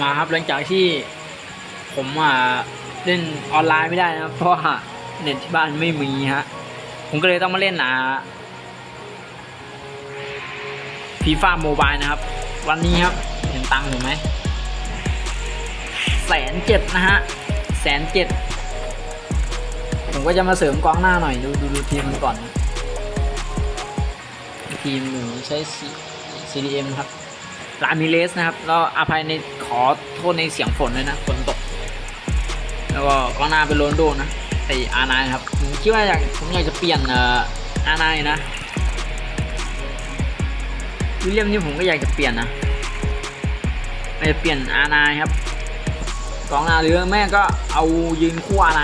มาครับหลังจากที่ผมอ่าเล่นออนไลน์ไม่ได้นะเพราะว่าเน็ตที่บ้านไม่มีฮะผมก็เลยต้องมาเล่นอ่าฟีฟ่าโมบายนะครับ วันนี้ครับเห็นตังค์ผมไหมแสนเจ็ดนะฮะแสนเจ็ดผมก็จะมาเสริมกองหน้าหน่อยดูดูดูทีมมันก่อน ทีมหนูใช้ CDM ครับลามิเลสนะครับ แล้วอภัยในขอโทษในเสียงฝนด้วยนะฝนตก แล้วก็กองหน้าเป็นโรนโดนะไออาร์ไนครับผมคิดว่าอยากผมอยากจะเปลี่ยนเอ่ออาร์ไนนะวิลเลียมนี่ผมก็อยากจะเปลี่ยนนะอยากจะเปลี่ยนอาร์ไนครับกองหน้าหรือแม่ก็เอายืนคู่อาร์ไน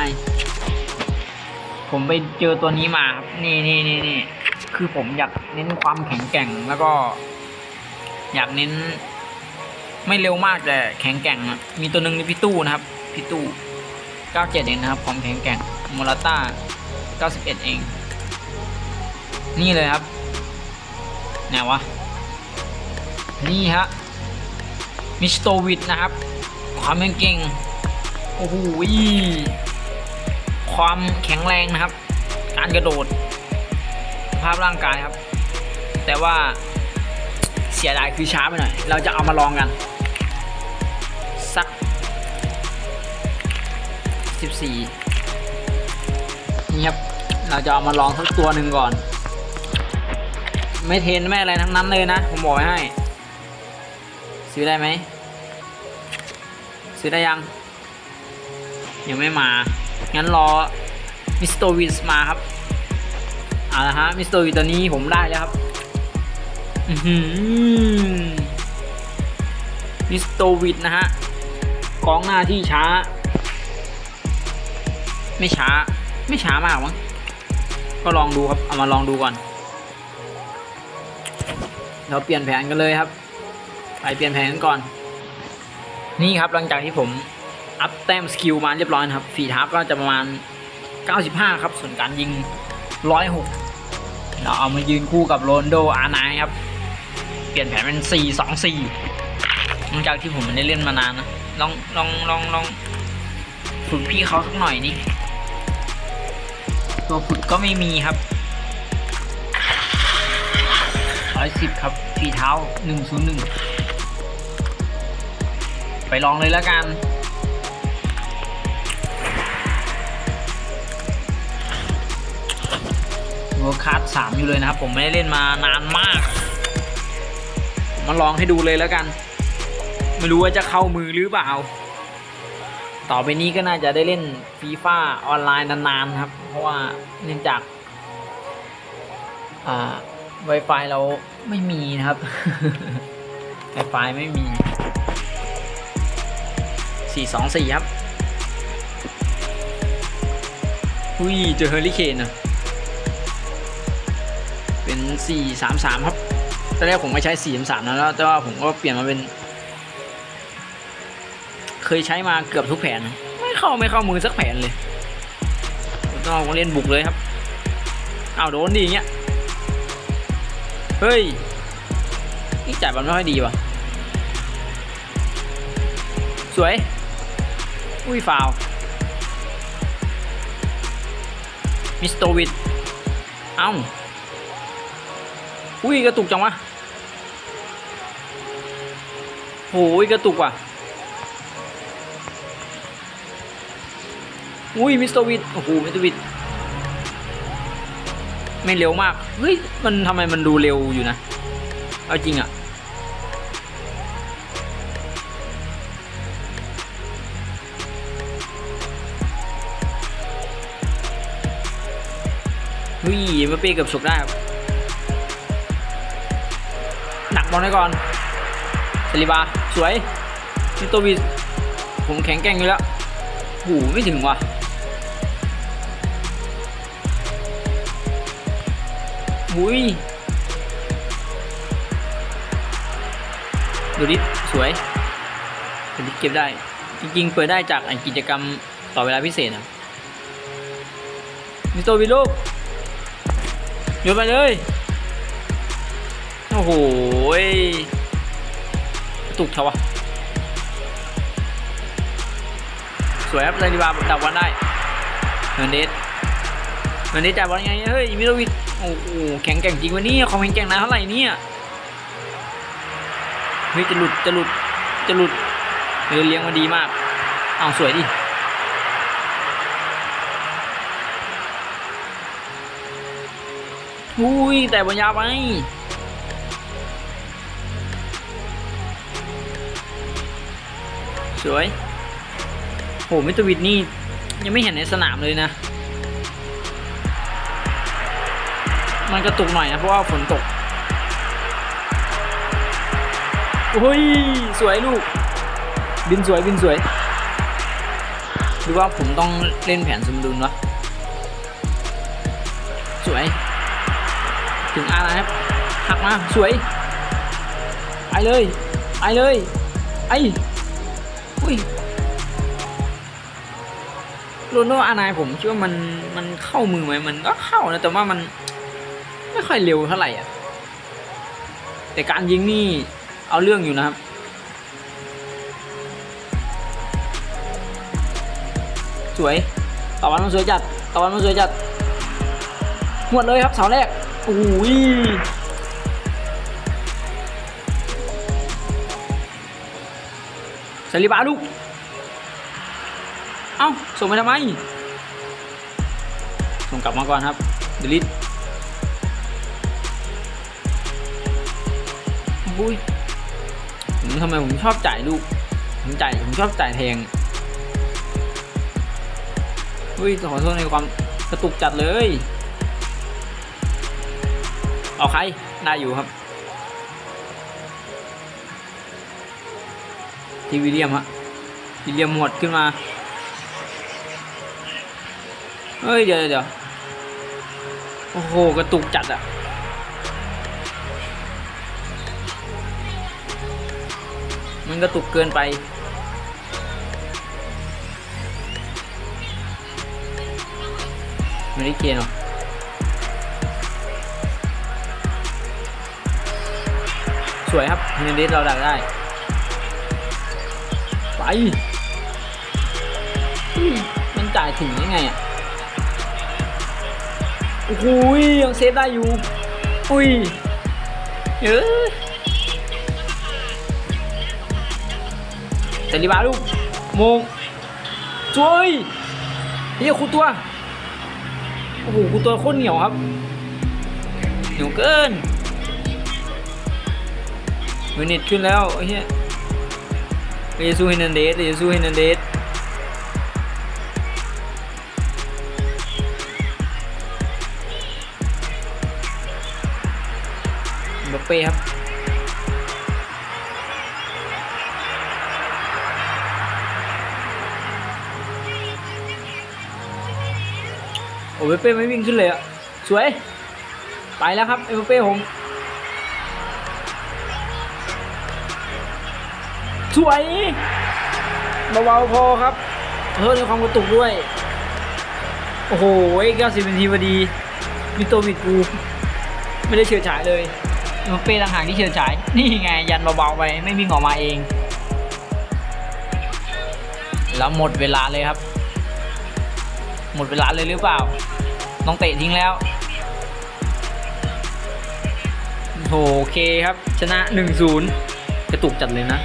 ผมไปเจอตัวนี้มาครับนี่นี่นี่นี่คือผมอยากเน้นความแข็งแกร่งแล้วก็ อยากเน้น ไม่เร็วมากแต่แข็งแกร่งมีตัวหนึ่งในพี่ตู้นะครับพี่ตู้ 97 เองนะครับความแข็งแกร่งโมราต้า 91 เอง นี่เลยครับไหนวะ นี่ฮะมิสโตวิดนะครับ ความแข็งเก่งโอ้โหความแข็งแรงนะครับ การกระโดด ภาพร่างกายครับ แต่ว่าเสียดายคือช้าไปหน่อย เราจะเอามาลองกัน 14นี่ครับ เราจะเอามาลองสักตัวหนึ่งก่อน ไม่เทนไม่อะไรทั้งนั้นเลยนะ ผมบอกไว้ให้ ซื้อได้ไหม ซื้อได้ยัง ยังไม่มา งั้นรอมิสโตวิสมาครับเอาละฮะมิสโตวิสตัวนี้ผมได้แล้วครับอื้อหือมิสโตวิดนะฮะกองหน้าที่ช้า ไม่ช้า ไม่ช้ามากมั้งก็ลองดูครับ เอามาลองดูก่อน เราเปลี่ยนแผนกันเลยครับ ไปเปลี่ยนแผนกันก่อน นี่ครับหลังจากที่ผมอัพแต้มสกิลมาเรียบร้อยครับ ฝีเท้าก็จะประมาณ 95 ครับ ส่วนการยิง 106 เราเอามายืนคู่กับโรนโดอาร์ไนครับ เปลี่ยนแผนเป็น 4 2 4หลังจากที่ผมไม่ได้เล่นมานานนะ ลองลองลองลองฝึกพี่เขาสักหน่อยนี่ ตัวฝึกก็ไม่มีครับร้อยสิบครับฝีเท้า101ไปลองเลยแล้วกันเวิร์คคัสสามอยู่เลยนะครับ ผมไม่ได้เล่นมานานมาก มาลองให้ดูเลยแล้วกัน ไม่รู้ว่าจะเข้ามือหรือเปล่า ต่อไปนี้ก็น่าจะได้เล่นฟีฟ่าออนไลน์นานๆครับ เพราะว่าเนื่องจากอ่า Wi-Fi เราไม่มีนะครับ Wi-Fi ไม่มี 424 ครับ อุ้ย เจอเฮอริเคนอะเป็น 433 ครับตอนแรกผมไม่ใช้ 433 นะแล้ว แต่ว่าผมก็เปลี่ยนมาเป็น เคยใช้มาเกือบทุกแผน ไม่เข้าไม่เข้ามือสักแผนเลย ต้องเล่นบุกเลยครับเอาโดนดีเงี้ยเฮ้ยนี่จ่ายบอลไม่ค่อยดีว่ะ สวย อุ้ยฟาวมิสโตวิดเอ้าอุ้ยกระตุกจังวะโหยกระตุกว่ะ อุ้ยมิสเตอร์วิดโอ้โหมิสเตอร์วิดไม่เร็วมาก เฮ้ย มันทำไมมันดูเร็วอยู่นะ เอาจริงอะเฮ้ยมาเป้เกือบฉกได้ครับหนักบอลไว้ก่อนเซลิบา สวยมิสเตอร์วิดผมแข็งแกร่งอยู่แล้วหูไม่ถึงว่ะ หุยดูดิสวยดูดิเก็บได้ จริงๆ เปิดได้จากกิจกรรมต่อเวลาพิเศษอะมิโตวิลูกโยนไปเลย โอ้โหตุกเทวะสวยครับซาลิบาดับบอลได้เฮอร์เนสเฮอร์เนสจ่ายบอลยังไง เฮ้ยมิโลวิช โอ้โหแข็งแกร่งจริงวันนี้ความแข็งแกร่งนาเท่าไหร่เนี่ยเฮ้ยจะหลุดจะหลุดจะหลุดเออเลี้ยงมาดีมากเอาสวยดิอุ้ยแต่บอลยาวไปสวยโหมิตวิทย์นี่ยังไม่เห็นในสนามเลยนะ มันกระตุกหน่อยนะเพราะว่าฝนตกโอ้ยสวยลูก บินสวยบินสวยหรือว่าผมต้องเล่นแผนสมดุลวะสวย ถึงอาร์นะครับหักมาสวยไปเลยไปเลยไออุ้ยโรนโดอานายผมคิดว่ามันมันเข้ามือไหมมันก็เข้านะแต่ว่ามัน ค่อยเร็วเท่าไหร่อะ แต่การยิงนี่เอาเรื่องอยู่นะครับ สวยตะวันมันสวยจัดตะวันมันสวยจัดหวดเลยครับเสาแรกโอ้ยซาลิบาลูก เอ้า ส่งไปทำไม ส่งกลับมาก่อนครับเบุ้ยผมทำไมผมชอบจ่ายลูก ผมจ่ายผมชอบจ่ายแทงอุ้ยขอโทษในความกระตุกจัดเลย เอาใคร ได้อยู่ครับ ทีวิเลียมฮะวิเลียมหมดขึ้นมา เฮ้ย เดี๋ยวเดี๋ยวโอ้โห กระตุกจัดอะ มันกระตุกเกินไปไม่ได้เกณฑ์หรอสวยครับเฮนเดสเราดักได้ ไป มันจ่ายถึงยังไงอะโอ้ยยังเซฟได้อยู่ อุ้ยเยอะ แต่รีบาลูกโมงช่วยเฮียคูตัวโอ้โหคูตัวโคตรเหนียวครับ เหนียวเกินเวนิตขึ้นแล้วเฮียเยซูฮินันเดสเยซูฮินันเดสเบเป้ครับ โอ้เบเป้ไม่วิ่งขึ้นเลยอะสวย ไปแล้วครับเอเบเป้ผมสวยเบาๆพอครับเพิ่มในความกระตุกด้วย โอ้โห90นาทีพอดีมิโตมิดกูไม่ได้เฉื่อยฉายเลยมันเป้ต่างหากที่เฉื่อยฉาย นี่ไงยันเบาๆไปไม่วิ่งออกมาเอง แล้วหมดเวลาเลยครับ หมดเวลาเลยหรือเปล่า ต้องเตะทิ้งแล้วโอเคครับ ชนะ 1-0 กระตุกจัดเลยนะ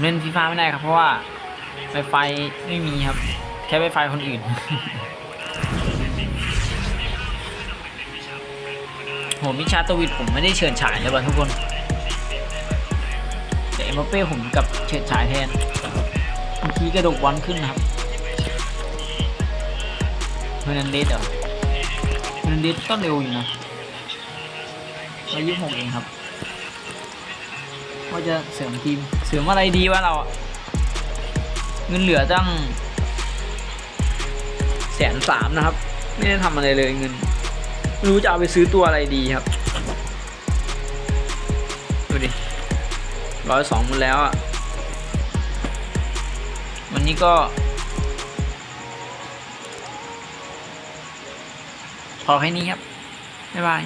เล่นฟีฟ่าไม่ได้ครับ เพราะว่าไวไฟไม่มีครับ แค่ไวไฟคนอื่น โหมิชาตวิดผมไม่ได้เชิญฉายเลยว่ะทุกคน แต่เอ็มบัปเป้ผมกับเฉิดฉายแทนเมื่อกี้กระดกบอลขึ้นนะครับเฮอร์นันเดสเหรอเฮอร์นันเดสก็เร็วอยู่นะร้อยยี่หกเองครับว่าจะเสริมทีมเสริมอะไรดีวะเราเงินเหลือตั้งแสนสามนะครับ ไม่ได้ทำอะไรเลยเงิน ไม่รู้จะเอาไปซื้อตัวอะไรดีครับ ดูดิร้อยสองมันแล้วอะ วันนี้ก็ พอแค่นี้ครับ บ๊ายบาย